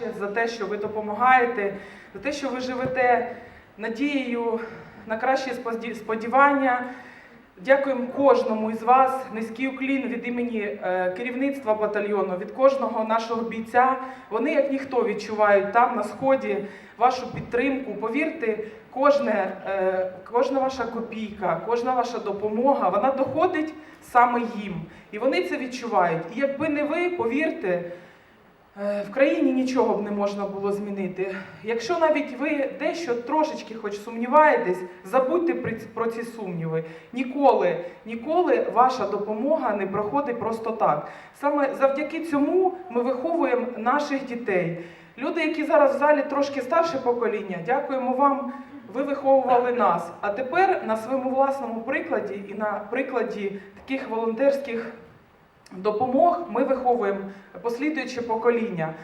краще, за те, що ви допомагаєте, за те, що ви живете надією на кращі сподівання. Дякуємо кожному із вас. Низький уклін від імені е, керівництва батальйону, від кожного нашого бійця. Вони, як ніхто, відчувають там на сході вашу підтримку. Повірте, кожне, е, кожна ваша копійка, кожна ваша допомога, вона доходить саме їм. І вони це відчувають. І якби не ви, повірте, В країні нічого б не можна було змінити. Якщо навіть ви дещо трошечки хоч сумніваєтесь, забудьте про ці сумніви. Ніколи, ніколи ваша допомога не проходить просто так. Саме завдяки цьому ми виховуємо наших дітей. Люди, які зараз в залі трошки старше покоління, дякуємо вам. Ви виховували нас. А тепер на своєму власному прикладі і на прикладі таких волонтерських допомог ми виховуємо послідуюче покоління.